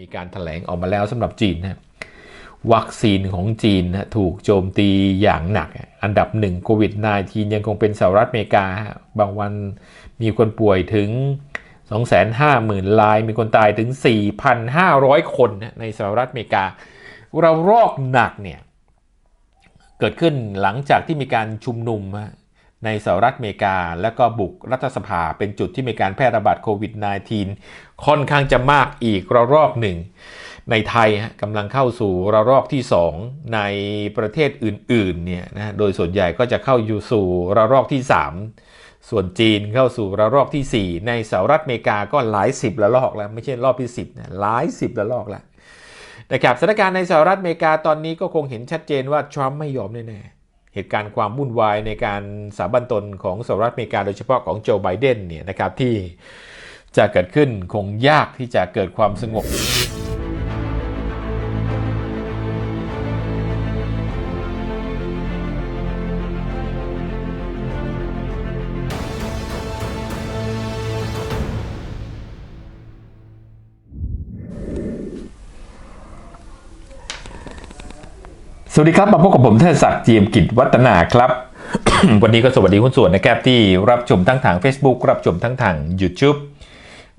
มีการถแถลงออกมาแล้วสำหรับจีนนะวัคซีนของจีนนะถูกโจมตีอย่างหนัก อันดับหนึ่งโควิด -19 ยังคงเป็นสหรัฐอเมริกา บางวันมีคนป่วยถึง 250,000ราย มีคนตายถึง 4,500 คนนะในสหรัฐอเมริกา เรารอกหนักเนี่ย เกิดขึ้นหลังจากที่มีการชุมนุม ในสหรัฐอเมริกา และก็บุกรัฐสภาเป็นจุดที่มีการแพร่ระบาดโควิด -19 ค่อนข้างจะมากอีกระรอกหนึ่ง ในไทยกำลังเข้าสู่ระลอกที่ 2 ในประเทศอื่นๆเนี่ยนะโดยส่วนใหญ่ก็จะเข้าอยู่สู่ระลอกที่ 3 ส่วนจีนเข้าสู่ระลอกที่ 4 ในสหรัฐอเมริกาก็หลายสิบระลอกแล้วไม่ใช่รอบที่10นะหลายสิบระลอกแล้วนะครับสถานการณ์ในสหรัฐอเมริกาตอนนี้ก็คงเห็นชัดเจนว่าทรัมป์ไม่ยอมแน่ๆ เหตุการณ์ความวุ่นวายในการสาบันตนของสหรัฐอเมริกาโดยเฉพาะของโจไบเดนเนี่ยนะครับที่จะเกิดขึ้นคงยากที่จะเกิดความสงบ สวัสดีครับ มาพบกับผมเทศศักดิ์เจียมกิจวัฒนาครับ วันนี้ก็สวัสดีคุณส่วนนะครับที่รับชมทั้งทาง Facebook รับชมทั้งทาง YouTube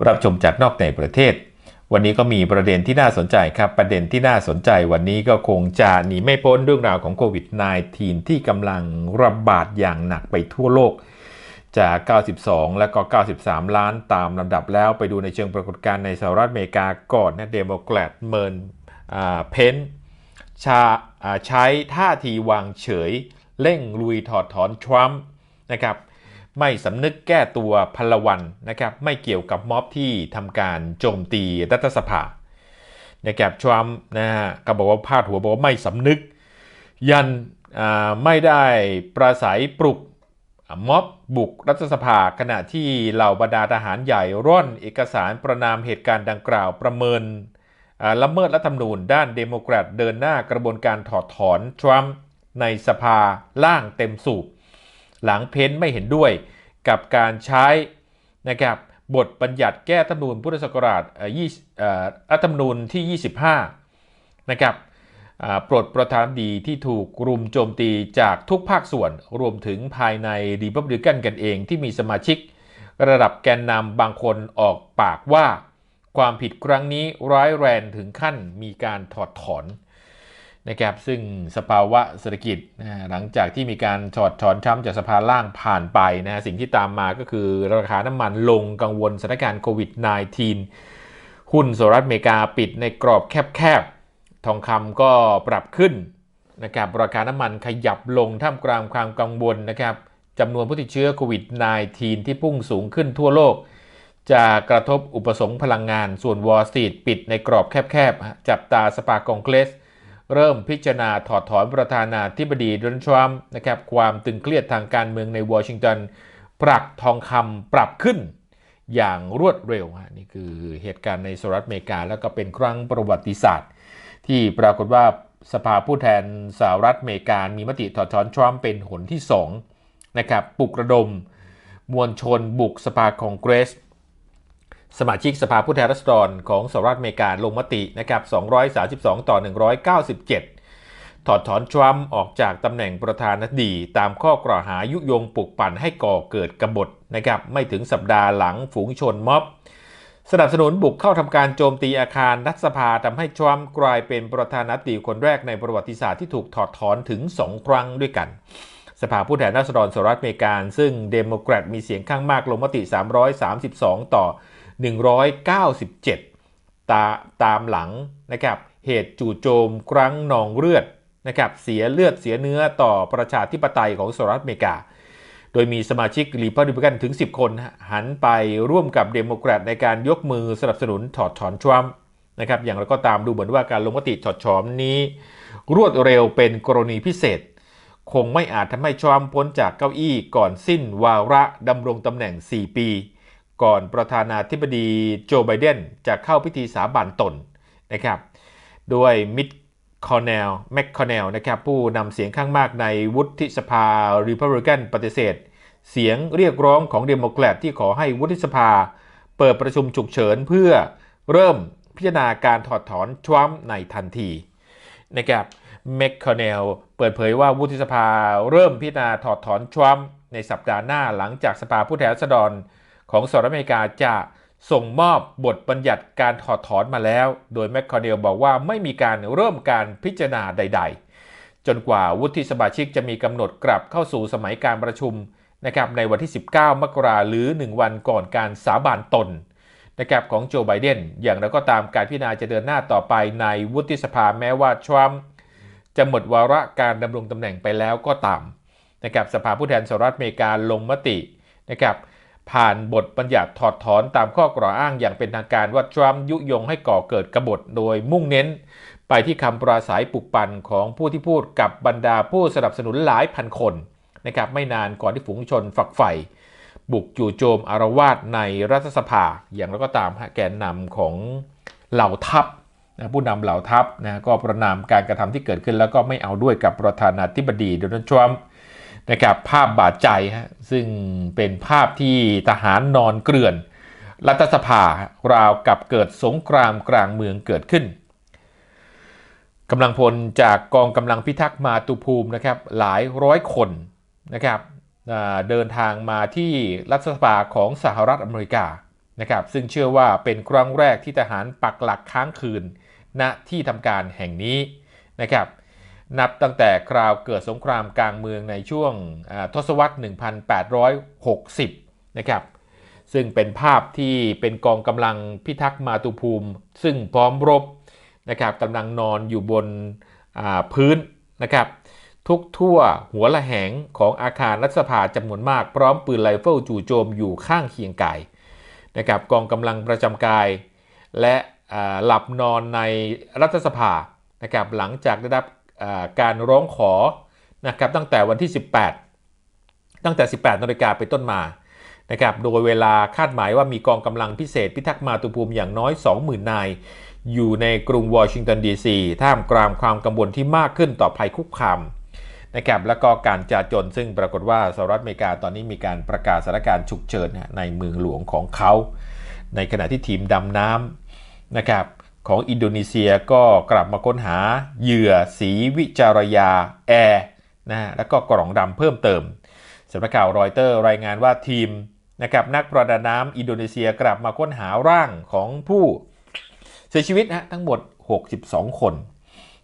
รับชมจากนอกในประเทศ วันนี้ก็มีประเด็นที่น่าสนใจครับ ประเด็นที่น่าสนใจวันนี้ก็คงจะหนีไม่พ้นเรื่องราวของโควิด -19 ที่กำลังระบาดอย่างหนักไปทั่วโลก จาก 92 และก็ 93 ล้านตามลำดับแล้วไปดูในเชิงปรากฏการณ์ในสหรัฐอเมริกาก่อนนะเดโมแครตเมินเพนชา ใช้ท่าทีวางเฉย เร่งลุยถอดถอนทรัมป์นะครับไม่สำนึกแก้ตัวพลวันนะครับไม่เกี่ยวกับม็อบที่ทำการโจมตีรัฐสภานะครับทรัมป์นะฮะก็บอกว่าพาดหัวบอกว่าไม่สำนึก ยันไม่ได้ประสัยปลุกม็อบบุกรัฐสภาขณะที่เหล่าบรรดาทหารใหญ่ร่อนเอกสารประนามเหตุการณ์ดังกล่าวประเมิน ละเมิดรัฐธรรมนูญด้านเดโมแครตเดินหน้ากระบวนการถอดถอนทรัมป์ในสภาล่างเต็มสูบ หลังเพ้นไม่เห็นด้วยกับการใช้นะครับบทบัญญัติแก้ธรรมนูญพุทธศักราชรัฐธรรมนูญที่ 25 นะครับปลดประธานดีที่ถูกรุมโจมตีจากทุกภาคส่วน รวมถึงภายในรีพับลิกันกันเองที่มีสมาชิก ระดับแกนนำบางคนออกปากว่า ความผิดครั้งนี้ร้ายแรงถึงขั้นมีการถอดถอนนะครับซึ่งสภาวะเศรษฐกิจนะหลังจากที่มีการถอดถอนช้ำจากสภาล่างผ่านไปนะสิ่งที่ตามมาก็คือราคาน้ำมันลงกังวลสถานการณ์โควิด -19 หุ้นสหรัฐอเมริกาปิดในกรอบแคบๆ ทองคำก็ปรับขึ้นนะครับราคาน้ำมันขยับลงท่ามกลางความกังวลนะครับจำนวนผู้ติดเชื้อโควิด -19 ที่พุ่งสูงขึ้นทั่วโลก จะกระทบอุปสงค์พลังงานส่วนวอลสตรีทปิดในกรอบแคบๆ จับตาสปากองเกรส เริ่มพิจารณาถอดถอนประธานาธิบดีโดนัลด์ทรัมป์นะครับความตึงเครียดทางการเมืองในวอชิงตันปรับทองคำปรับขึ้นอย่างรวดเร็วนี่คือเหตุการณ์ในสหรัฐอเมริกา แล้วก็เป็นครั้งประวัติศาสตร์ ที่ปรากฏว่าสภาผู้แทนสหรัฐอเมริกา มีมติถอดถอนทรัมป์เป็นหนที่2นะครับปลุกระดม มวลชนบุกสภาคองเกรส สมาชิกสภาผู้แทนราษฎรของสหรัฐอเมริกาลงมตินะครับ 232 ต่อ 197 ถอดถอนทรัมป์ออกจากตำแหน่งประธานาธิบดีตามข้อกล่าวหายุยงปลุกปั่นให้ก่อเกิดกบฏนะครับ ไม่ถึงสัปดาห์หลังฝูงชนม็อบ สนับสนุนบุกเข้าทำการโจมตีอาคารรัฐสภาทำให้ทรัมป์กลายเป็นประธานาธิบดีคนแรกในประวัติศาสตร์ที่ถูกถอดถอนถึง 2 ครั้งด้วยกันสภาผู้แทนราษฎรสหรัฐอเมริกาซึ่งเดโมแครตมีเสียงข้างมากลงมติ 332 ต่อ 197 ตาตามหลังนะครับเหตุจู่โจมครั้งนองเลือดนะครับเสียเลือดเสียเนื้อต่อประชาธิปไตยของสหรัฐอเมริกา โดยมีสมาชิกรีพับลิกันถึง 10 คน หันไปร่วมกับเดโมแครตในการยกมือสนับสนุนถอดถอนทรัมป์นะครับอย่างไรก็ตามดูเหมือนว่าการลงมติถอดถอนนี้ รวดเร็วเป็นกรณีพิเศษ คงไม่อาจทำให้ทรัมป์พ้นจากเก้าอี้ก่อนสิ้นวาระดำรงตำแหน่ง 4 ปี ก่อนประธานาธิบดีโจไบเดนจะเข้าพิธีสาบานตนนะครับด้วยมิดคอนเนลแมคคอนเนลนะครับผู้นำเสียงข้างมากในวุฒิสภาริพับลิกันปฏิเสธ เสียงเรียกร้องของเดโมแครตที่ขอให้วุฒิสภา เปิดประชุมฉุกเฉินเพื่อเริ่มพิจารณาการถอดถอนทรัมป์ในทันทีนะครับแมคคอนเนลเปิดเผยว่าวุฒิสภาเริ่มพิจารณาถอดถอนทรัมป์ในสัปดาห์หน้าหลังจากสภาผู้แทนราษฎร ของสหรัฐอเมริกาจะส่งมอบบทบัญญัติการถอดถอนมาแล้ว โดยแมคคอนเนลบอกว่าไม่มีการเริ่มการพิจารณาใด ๆ จนกว่าวุฒิสมาชิกจะมีกำหนดกลับเข้าสู่สมัยการประชุมนะครับในวันที่ 19 มกราหรือ 1 วันก่อนการสาบานตนนะครับของโจไบเดน อย่างไรก็ตามการพิจารณาจะเดินหน้าต่อไปในวุฒิสภาแม้ว่าทรัมป์จะหมดวาระการดำรงตำแหน่งไปแล้วก็ตามนะครับสภาผู้แทนสหรัฐอเมริกาลงมตินะครับ ผ่านบทบัญญัติถอดถอนตามข้อกล่าวอ้างอย่างเป็นทางการว่าทรัมป์ยุยงให้ก่อเกิดกบฏโดยมุ่งเน้น ไปที่คำปราศัยปลุกปั่นของผู้ที่พูดกับบรรดาผู้สนับสนุนหลายพันคนนะครับไม่นานก่อนที่ฝูงชนฝักใฝ่บุกจู่โจมอารวาสในรัฐสภา อย่างไรก็ตามแกนนำของเหล่าทัพผู้นำเหล่าทัพนะก็ประนามการกระทำที่เกิดขึ้นแล้วก็ไม่เอาด้วยกับประธานาธิบดีโดนัลด์ทรัมป์ นะครับภาพบาดใจฮะซึ่งเป็นภาพที่ทหารนอนเกลื่อน รัฐสภาราวกับเกิดสงครามกลางเมืองเกิดขึ้นกำลังพลจากกองกำลังพิทักษ์มาตุภูมินะครับหลายร้อยคนนะครับเดินทางมาที่รัฐสภาของสหรัฐอเมริกานะครับซึ่งเชื่อว่าเป็นครั้งแรกที่ทหารปักหลักค้างคืนณที่ทำการแห่งนี้นะครับ นับตั้งแต่คราวเกิดสงครามกลางเมืองในช่วงทศวรรษ 1860 นะครับซึ่งเป็นภาพที่เป็นกองกำลังพิทักษ์มาตุภูมิ ซึ่งพร้อมรบนะครับกำลังนอนอยู่บนพื้นนะครับทุกทั่วหัวละแหงของอาคารรัฐสภาจำนวนมากพร้อมปืนไรเฟิลจู่โจมอยู่ข้างเคียงกายนะครับกองกำลังประจำกาย และหลับนอนในรัฐสภานะครับหลังจากได้รับ การร้องขอนะครับตั้งแต่วันที่ 18 ตั้งแต่ 18นาฬิกาไปต้นมานะครับโดยเวลาคาดหมายว่ามีกองกำลังพิเศษพิทักษ์มาตุภูมิอย่างน้อย 20,000 นาย อยู่ในกรุงวอชิงตันดีซีท่ามกลางความกังวลที่มากขึ้นต่อภัยคุกคามนะครับแล้วก็การจาจนซึ่งปรากฏว่าสหรัฐอเมริกาตอนนี้มีการประกาศสถานการณ์ฉุกเฉินในเมืองหลวงของเขา ในขณะที่ทีมดำน้ำนะครับ ของอินโดนีเซียก็กลับมาค้นหาเหยื่อสีวิจารยาแอร์นะแล้วก็กล่องดำเพิ่มเติมสำนักข่าวรอยเตอร์รายงานว่าทีมนะครับนักประดาน้ำอินโดนีเซียกลับมาค้นหาร่างของผู้เสียชีวิตนะทั้งหมด 62 คน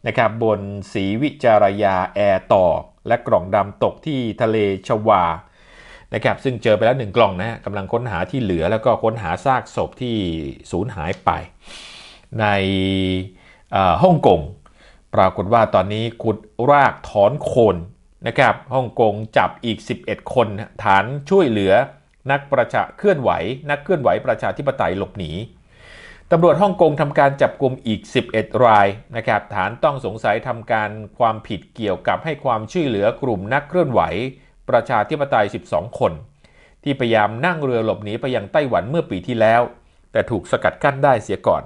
นะครับบนสีวิจารยาแอร์ต่อ และกล่องดำตกที่ทะเลชวานะครับซึ่งเจอไปแล้วหนึ่งกล่องนะกำลังค้นหาที่เหลือแล้วก็ค้นหาซากศพที่สูญหายไป ในฮ่องกงปรากฏว่าตอนนี้ขุดรากถอนโคนนะครับฮ่องกงจับอีก 11 คนฐานช่วยเหลือนักประชาเคลื่อนไหว นักเคลื่อนไหวประชาธิปไตยหลบหนีตำรวจฮ่องกงทำการจับกลุ่มอีก 11 รายนะครับฐานต้องสงสัยทำการความผิดเกี่ยวกับให้ความช่วยเหลือกลุ่มนักเคลื่อนไหว ประชาธิปไตย 12 คน ที่พยายามนั่งเรือหลบหนีไปยังไต้หวันเมื่อปีที่แล้ว แต่ถูกสกัดกั้นได้เสียก่อน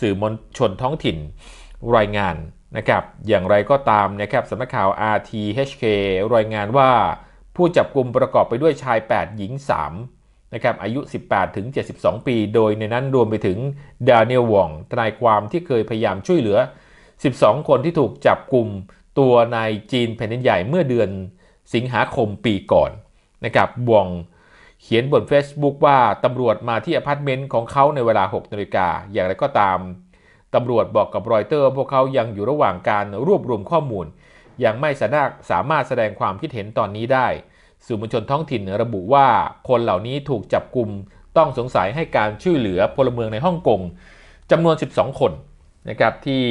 สื่อมวลชนท้องถิ่นรายงานนะครับอย่างไรก็ตามนะครับสำนักข่าว RTHK รายงานว่าผู้จับกลุ่มประกอบไปด้วยชาย 8 หญิง 3 นะครับอายุ 18 ถึง 72 ปี โดยในนั้นรวมไปถึงดานิเอลวองทนายความที่เคยพยายามช่วยเหลือ 12 คนที่ถูกจับกลุ่มตัวในจีนแผ่นดินใหญ่เมื่อเดือนสิงหาคมปีก่อนนะครับวอง เขียนบน Facebook ว่าตำรวจมาที่อพาร์ตเมนต์ของเขาในเวลา 6นาฬิกาอย่างไรก็ตามตำรวจบอกกับรอยเตอร์ พวกเขายังอยู่ระหว่างการรวบรวมข้อมูล ยังไม่สามารถแสดงความคิดเห็นตอนนี้ได้สื่อมวลชนท้องถิ่นระบุว่าคนเหล่านี้ถูกจับกลุ่มต้องสงสัยให้การช่วยเหลือพลเมืองในฮ่องกงจำนวน 12 คนนะครับที่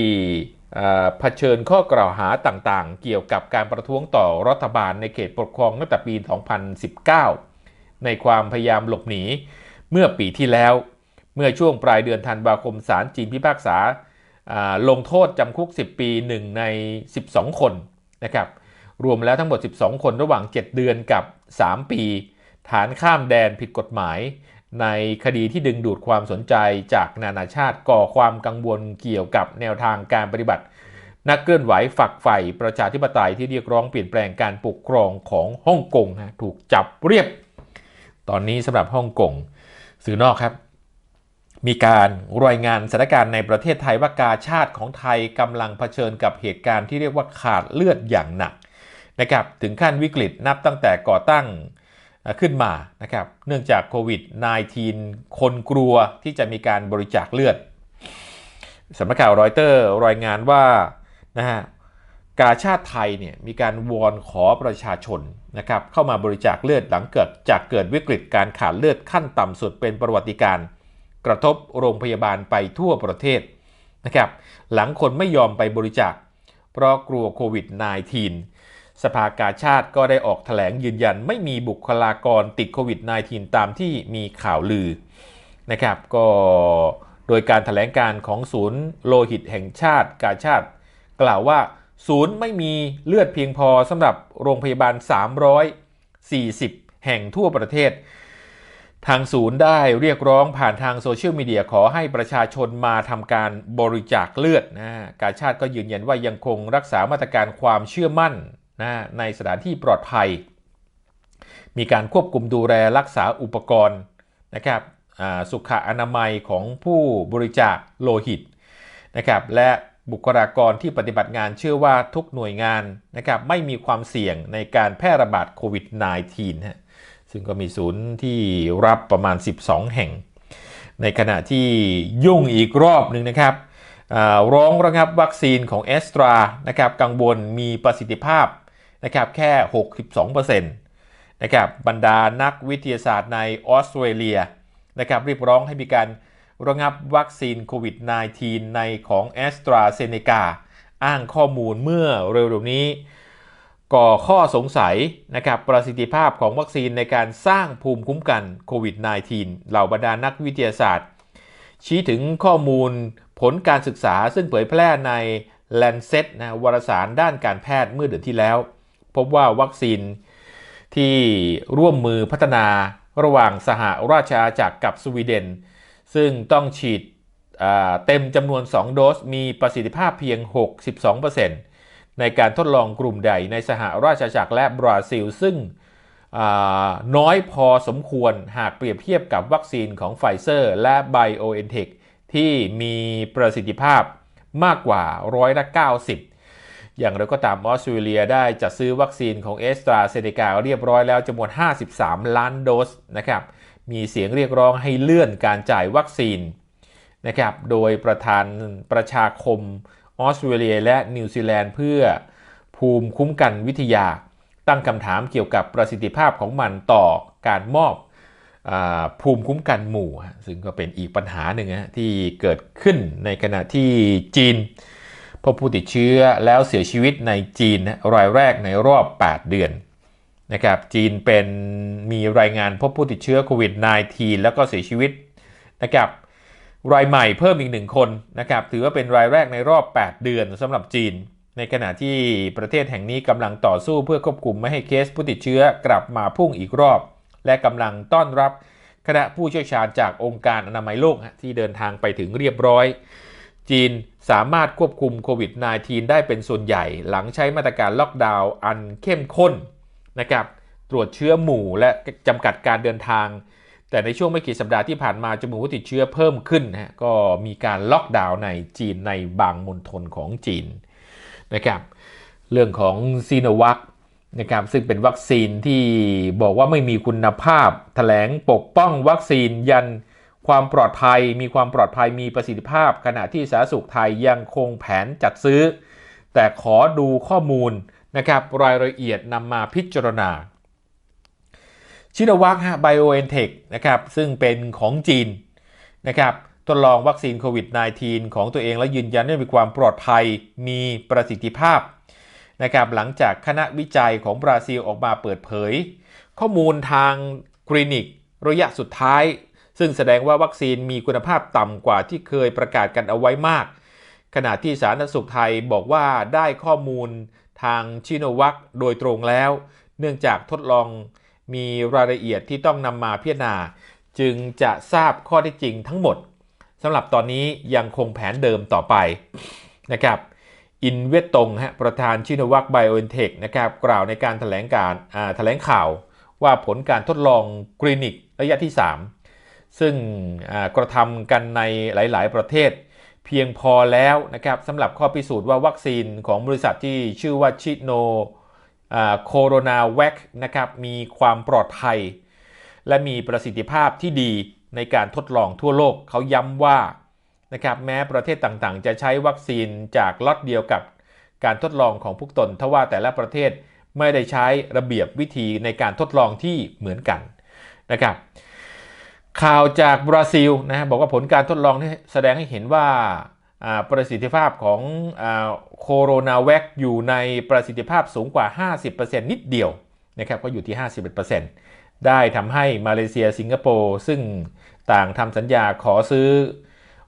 เผชิญข้อกล่าวหาต่างๆ เกี่ยวกับการประท้วงต่อรัฐบาลในเขตปกครองตั้งแต่ปี 2019 ในความพยายามหลบหนี เมื่อปีที่แล้ว เมื่อช่วงปลายเดือนธันวาคมศาลจีนพิพากษาลงโทษจำคุก 10 ปี 1 ใน 12 คนนะครับรวมแล้วทั้งหมด 12 คนระหว่าง 7 เดือนกับ 3 ปี ฐานข้ามแดนผิดกฎหมาย ในคดีที่ดึงดูดความสนใจจากนานาชาติก่อความกังวลเกี่ยวกับแนวทางการปฏิบัติ นักเคลื่อนไหวฝักใฝ่ประชาธิปไตยที่เรียกร้องเปลี่ยนแปลงการปกครองของฮ่องกงนะถูกจับเรียบ ตอนนี้สำหรับฮ่องกงสื่อนอกครับ มีการรายงานสถานการณ์ในประเทศไทยว่ากาชาติของไทยกำลังเผชิญกับเหตุการณ์ที่เรียกว่าขาดเลือดอย่างหนักนะครับถึงขั้นวิกฤตนับตั้งแต่ก่อตั้งขึ้นมานะครับเนื่องจากโควิด -19 คนกลัวที่จะมีการบริจาคเลือดสำนักข่าวรอยเตอร์รายงานว่านะฮะ กาชาติไทยเนี่ยมีการวอนขอประชาชนนะครับเข้ามาบริจาคเลือดหลังเกิดจากเกิดวิกฤตการขาดเลือดขั้นต่ำสุดเป็นประวัติการกระทบโรงพยาบาลไปทั่วประเทศนะครับหลังคนไม่ยอมไปบริจาค เพราะกลัวโควิด -19 สภากาชาติก็ได้ออกแถลงยืนยัน ไม่มีบุคลากรติดโควิด -19 ตามที่มีข่าวลือนะครับก็โดยการถแถลงการของศูนย์โลหิตแห่งชาติกาชาติ กล่าวว่า ศูนย์ไม่มีเลือดเพียงพอสำหรับโรงพยาบาล 340 แห่งทั่วประเทศ ทางศูนย์ได้เรียกร้องผ่านทางโซเชียลมีเดียขอให้ประชาชนมาทำการบริจาคเลือดนะการชาติก็ยืนยันว่ายังคงรักษามาตรการความเชื่อมั่นนะในสถานที่ปลอดภัย มีการควบคุมดูแลรักษาอุปกรณ์นะครับสุขอนามัยของผู้บริจาคโลหิตนะครับและ บุคลากรที่ปฏิบัติงานเชื่อว่าทุกหน่วยงานนะครับไม่มีความเสี่ยงในการแพร่ระบาดโควิด -19 ฮะซึ่งก็มีศูนย์ที่รับประมาณ 12 แห่ง ในขณะที่ยุ่งอีกรอบหนึ่งนะครับร้องระงับวัคซีนของแอสตรานะครับกังวลมีประสิทธิภาพนะครับแค่ 62%นะครับบรรดานักวิทยาศาสตร์ในออสเตรเลียนะครับเรียกร้องให้มีการ ระงับวัคซีนโควิด -19 ในของแอสตราเซเนกาอ้างข้อมูลเมื่อเร็วๆนี้ ก่อข้อสงสัยนะครับประสิทธิภาพของวัคซีนในการสร้างภูมิคุ้มกันโควิด -19 เหล่าบรรดานักวิทยาศาสตร์ ชี้ถึงข้อมูลผลการศึกษาซึ่งเผยแพร่ใน Lancet นะวารสารด้านการแพทย์เมื่อเดือนที่แล้ว พบว่าวัคซีนที่ร่วมมือพัฒนาระหว่างสหราชอาณาจักรกับสวีเดน ซึ่งต้องฉีดเต็มจำนวน 2 โดส มีประสิทธิภาพเพียง 62%ในการทดลองกลุ่มใดในสหราชอาณาจักรและบราซิล ซึ่งน้อยพอสมควรหากเปรียบเทียบกับวัคซีนของไฟเซอร์และ BioNTech ที่มีประสิทธิภาพมากกว่าร้อยละ 90 อย่างไรก็ตามออสเตรเลียได้จัดซื้อวัคซีนของเอสตราเซเนกาเรียบร้อยแล้วจำนวน 53 ล้านโดสนะครับ มีเสียงเรียกร้องให้เลื่อนการจ่ายวัคซีนนะครับ โดยประธานประชาคมออสเตรเลียและนิวซีแลนด์เพื่อภูมิคุ้มกันวิทยา ตั้งคำถามเกี่ยวกับประสิทธิภาพของมันต่อการมอบอภูมิคุ้มกันหมู่ ซึ่งก็เป็นอีกปัญหาหนึ่งที่เกิดขึ้นในขณะที่จีนพบผู้ติดเชื้อแล้วเสียชีวิตในจีนรายแรกในรอบ 8 เดือน นะครับจีนเป็นมีรายงานพบผู้ติดเชื้อโควิด -19 แล้วก็เสียชีวิตนะครับรายใหม่เพิ่มอีกหนึ่งคนนะครับถือว่าเป็นรายแรกในรอบ 8 เดือนสำหรับจีน ในขณะที่ประเทศแห่งนี้กำลังต่อสู้เพื่อควบคุมไม่ให้เคสผู้ติดเชื้อกลับมาพุ่งอีกรอบ และกำลังต้อนรับคณะผู้เชี่ยวชาญจากองค์การอนามัยโลกที่เดินทางไปถึงเรียบร้อย จีนสามารถควบคุมโควิด -19 ได้เป็นส่วนใหญ่หลังใช้มาตรการล็อกดาวน์อันเข้มข้น นะครับตรวจเชื้อหมู่และจำกัดการเดินทาง แต่ในช่วงไม่กี่สัปดาห์ที่ผ่านมาจมูกผู้ติดเชื้อเพิ่มขึ้นนะก็มีการล็อกดาวน์ในจีนในบางมณฑลของจีนนะครับเรื่องของซีโนวัคนะครับซึ่งเป็นวัคซีนที่บอกว่าไม่มีคุณภาพถแถลงปกป้องวัคซีนยันความปลอดภัย มีความปลอดภัยมีประสิทธิภาพ ขณะที่สาธารณสุขไทยยังคงแผนจัดซื้อ แต่ขอดูข้อมูล นะครับรายละเอียดนำมาพิจารณา ชิโนวัคฮะไบโอเอนเทคนะครับซึ่งเป็นของจีนนะครับทดลองวัคซีนโควิด -19 ของตัวเองและยืนยันว่ามีความปลอดภัยมีประสิทธิภาพนะครับหลังจากคณะวิจัยของบราซิลออกมาเปิดเผย ข้อมูลทางคลินิกระยะสุดท้าย ซึ่งแสดงว่าวัคซีนมีคุณภาพต่ำกว่าที่เคยประกาศกันเอาไว้มาก ขณะที่สาธารณสุขไทยบอกว่าได้ข้อมูล ทางชิโนวัคโดยตรงแล้ว เนื่องจากทดลองมีรายละเอียดที่ต้องนำมาพิจารณา จึงจะทราบข้อที่จริงทั้งหมดสำหรับตอนนี้ยังคงแผนเดิมต่อไปนะครับอินเวตตงฮะประธานชิโนวัคไบโอเอนเทคนะครับกล่าวในการถแถลงการแถลงข่าว ว่าผลการทดลองคลินิกระยะที่ 3 ซึ่งกระทำกันในหลาย ๆ ประเทศ เพียงพอแล้วนะครับสำหรับข้อพิสูจน์ว่าวัคซีนของบริษัทที่ชื่อว่าชิโนโคโรนาแวคนะครับมีความปลอดภัย และมีประสิทธิภาพที่ดีในการทดลองทั่วโลกเขาย้ำว่านะครับแม้ประเทศต่างๆ จะใช้วัคซีนจากล็อตเดียวกับการทดลองของพวกตนทว่าแต่ละประเทศไม่ได้ใช้ระเบียบวิธีในการทดลองที่เหมือนกันนะครับ ข่าวจากบราซิลนะบอกว่าผลการทดลองที่แสดงให้เห็นว่าประสิทธิภาพของโคโรนาแวคอยู่ในประสิทธิภาพสูงกว่า 50%นิดเดียวนะครับก็อยู่ที่ 51%ได้ทำให้มาเลเซียสิงคโปร์ซึ่งต่างทำสัญญาขอซื้อ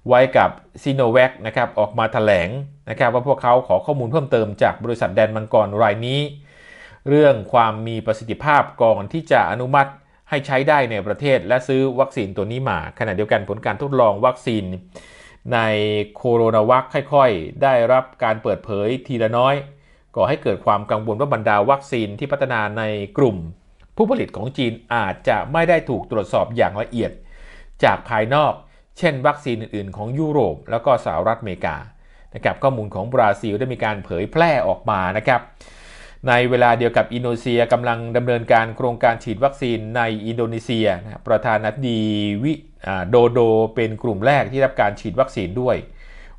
ไว้กับซีโนแวคนะครับออกมาถแถลงนะครับว่าพวกเขาขอข้อมูลเพิ่มเติมจากบริษัทแดนมังกรรายนี้ เรื่องความมีประสิทธิภาพก่อนที่จะอนุมัติ ให้ใช้ได้ในประเทศและซื้อวัคซีนตัวนี้มา ขณะเดียวกันผลการทดลองวัคซีนในโคโรนาวัคค่อยๆ ได้รับการเปิดเผยทีละน้อย ก่อให้เกิดความกังวลว่าบรรดาวัคซีนที่พัฒนาในกลุ่ม ผู้ผลิตของจีนอาจจะไม่ได้ถูกตรวจสอบอย่างละเอียด จากภายนอก เช่น วัคซีนอื่นๆ ของยุโรป แล้วก็สหรัฐอเมริกานะครับข้อมูลของบราซิลได้มีการเผยแพร่ออกมานะครับ ในเวลาเดียวกับอินโดนีเซียกำลังดำเนินการโครงการฉีดวัคซีนในอินโดนีเซียนะประธานาธิบดีวิโดโดเป็นกลุ่มแรกที่รับการฉีดวัคซีนด้วย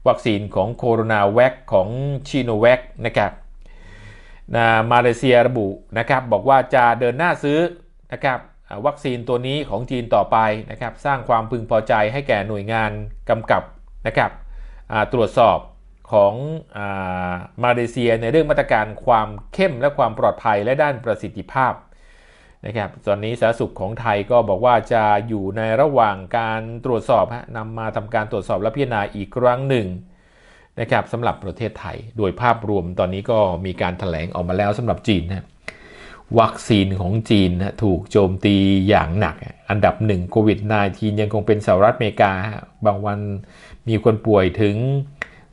วัคซีนของโคโรนาแวคของชิโนแวคนะครับนะมาเลเซียระบุนะครับบอกว่าจะเดินหน้าซื้อนะครับวัคซีนตัวนี้ของจีนต่อไปนะครับสร้างความพึงพอใจให้แก่หน่วยงานกำกับนะครับตรวจสอบ ของอามาเลเซียในเรื่องมาตรการความเข้มและความปลอดภัยและด้านประสิทธิภาพนะครับตอนนี้สาธารณสุขของไทยก็บอกว่าจะอยู่ในระหว่างการตรวจสอบฮะนำมาทำการตรวจสอบและพิจารณาอีกครั้งหนึ่งนะครับสำหรับประเทศไทย โดยภาพรวมตอนนี้ก็มีการถแถลงออกมาแล้วสำหรับจีนนะวัคซีนของจีนนะถูกโจมตีอย่างหนัก อันดับหนึ่งโควิด -19 ยังคงเป็นสหรัฐอเมริกา บางวันมีคนป่วยถึง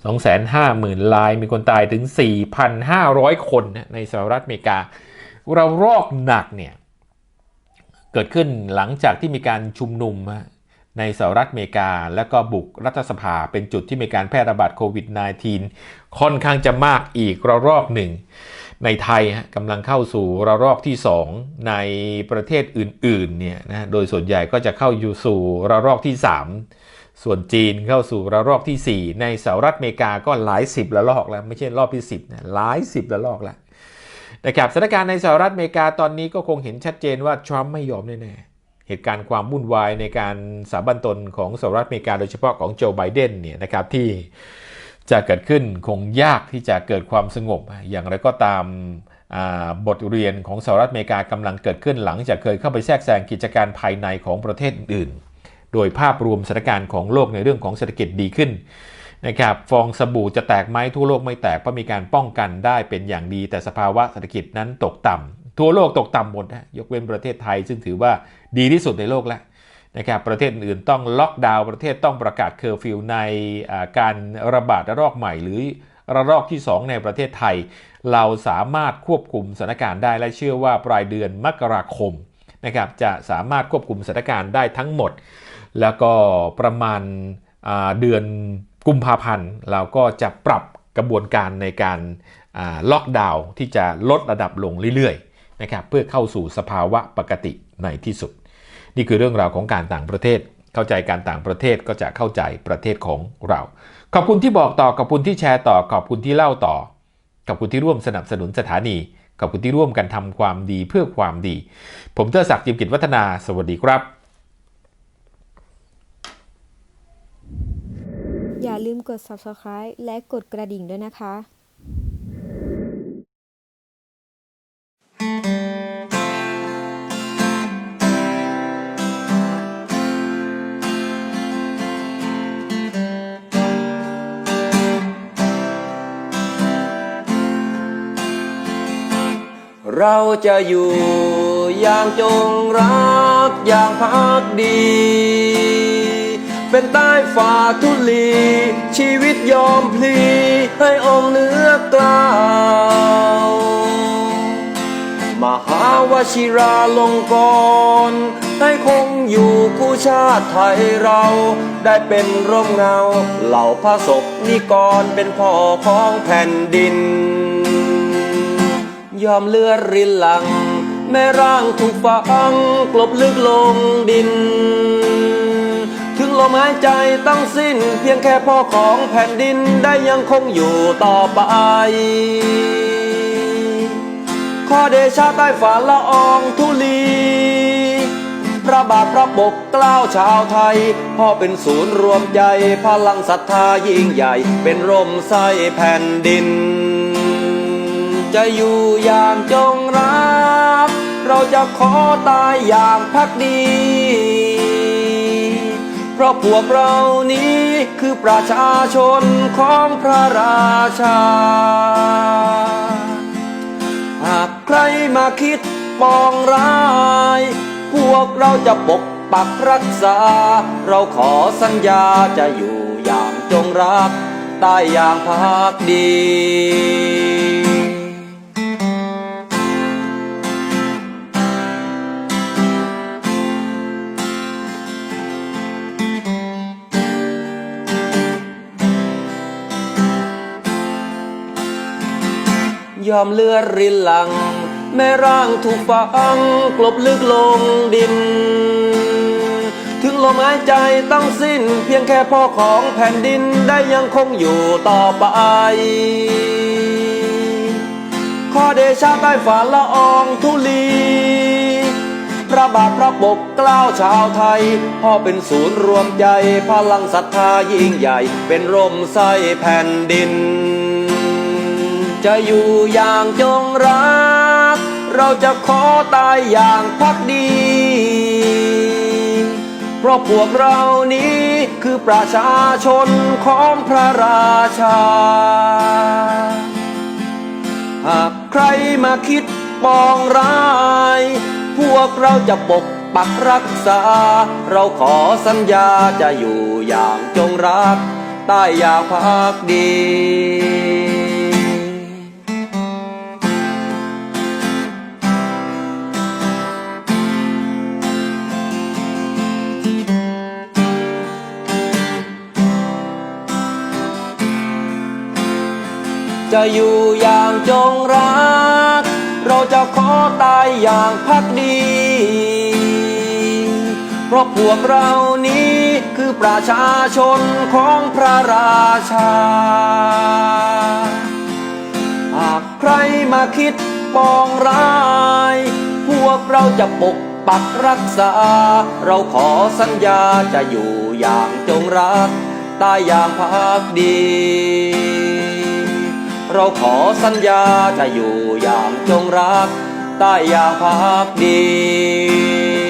250,000ราย มีคนตายถึง 4,500 คนในสหรัฐอเมริกา เรารอกหนักเนี่ย เกิดขึ้นหลังจากที่มีการชุมนุมในสหรัฐอเมริกา แล้วก็บุกรัฐสภาเป็นจุดที่มีการแพร่ระบาดโควิด -19 ค่อนข้างจะมากอีกระลอกหนึ่ง ในไทยกำลังเข้าสู่ระลอกที่ 2 ในประเทศอื่นๆเนี่ยนะโดยส่วนใหญ่ก็จะเข้าอยู่สู่ระลอกที่ 3 ส่วนจีนเข้าสู่ระลอกที่ 4 ในสหรัฐอเมริกาก็หลายสิบระลอกแล้ว ไม่ใช่รอบที่ 10นะหลายสิบระลอกแล้วนะครับสถานการณ์ในสหรัฐอเมริกาตอนนี้ก็คงเห็นชัดเจนว่าทรัมป์ไม่ยอมแน่ๆเหตุการณ์ความวุ่นวายในการสาบันตนของสหรัฐอเมริกาโดยเฉพาะของโจไบเดนเนี่ยนะครับที่จะเกิดขึ้นคงยากที่จะเกิดความสงบ อย่างไรก็ตามบทเรียนของสหรัฐอเมริกากำลังเกิดขึ้นหลังจากเคยเข้าไปแทรกแซงกิจการภายในของประเทศอื่น โดยภาพรวมสถานการณ์ของโลกในเรื่องของเศรษฐกิจดีขึ้นนะครับฟองสบู่จะแตกไหมทั่วโลกไม่แตกเพราะมีการป้องกันได้เป็นอย่างดี แต่สภาวะเศรษฐกิจนั้นตกต่ำทั่วโลกตกต่ำหมดนะยกเว้นประเทศไทย ซึ่งถือว่าดีที่สุดในโลกแล้วนะครับประเทศอื่นต้องล็อกดาวน์ประเทศต้องประกาศเคอร์ฟิวในการระบาดระลอกใหม่ หรือระลอกที่ 2 ในประเทศไทย เราสามารถควบคุมสถานการณ์ได้และเชื่อว่าปลายเดือนมกราคมนะครับจะสามารถควบคุมสถานการณ์ได้ทั้งหมด แล้วก็ประมาณาเดือนกุมภาพันธ์เราก็จะปรับกระบวนการในการาล็อกดาวน์ที่จะลดระดับลงเรื่อยๆนะครับเพื่อเข้าสู่สภาวะปกติในที่สุด นี่คือเรื่องราวของการต่างประเทศ เข้าใจการต่างประเทศก็จะเข้าใจประเทศของเรา ขอบคุณที่บอกต่อขอบคุณที่แชร์ต่อขอบคุณที่เล่าต่อ ขอบคุณที่ร่วมสนับสนุนสถานี ขอบคุณที่ร่วมกันทำความดีเพื่อความดี ผมเทอศักดิ์จิมกิจวัฒนา สวัสดีครับ อย่าลืมกด subscribe และกดกระดิ่งด้วยนะคะเราจะอยู่อย่างจงรักอย่างพักดี เป็นใต้ฝ่าทุลี ชีวิตยอมพลี ให้องเนื้อกล่าวมหาวชิราลงกรณ์ให้คงอยู่คู่ชาติไทยเรา ได้เป็นร่มเงา เหล่าพระศกนิกรเป็นพ่อของแผ่นดิน ยอมเลือดรินหลัง แม่ร่างถูกฝังกลบลึกลงดิน ลมหายใจต้องสิ้น เพียงแค่พ่อของแผ่นดินได้ยังคงอยู่ต่อไป ขอเดชะใต้ฝ่าละอองธุลี พระบาทพระปกเกล้าวชาวไทย พ่อเป็นศูนย์รวมใจพลังศรัทธายิ่งใหญ่ เป็นร่มไส้แผ่นดิน จะอยู่อย่างจงรัก เราจะขอตายอย่างพักดี เพราะพวกเรานี้คือประชาชนของพระราชา หากใครมาคิดปองร้าย พวกเราจะปกปักรักษา เราขอสัญญาจะอยู่อย่างจงรัก ใต้อย่างพักดี ยอมเลือดรินหลัง แม่ร่างถูกฝังกลบลึกลงดิน ถึงลมหายใจต้องสิ้น เพียงแค่พ่อของแผ่นดินได้ยังคงอยู่ต่อไปขอเดชะใต้ฝ่าละอองธุลีพระบาทพระปกเกล้าวชาวไทย พ่อเป็นศูนย์รวมใจ พลังศรัทธายิ่งใหญ่ เป็นร่มไส้แผ่นดิน จะอยู่อย่างจงรัก เราจะขอตายอย่างพักดี เพราะพวกเรานี้คือประชาชนของพระราชา หากใครมาคิดปองร้าย พวกเราจะปกปักรักษา เราขอสัญญาจะอยู่อย่างจงรัก ใต้อย่างพักดี จะอยู่อย่างจงรัก เราจะขอตายอย่างพักดี เพราะพวกเรานี้คือประชาชนของพระราชา หากใครมาคิดปองร้าย พวกเราจะปกปักรักษา เราขอสัญญาจะอยู่อย่างจงรัก ตายอย่างพักดี เราขอสัญญาจะอยู่อย่างจงรัก ใต้อย่างพักดี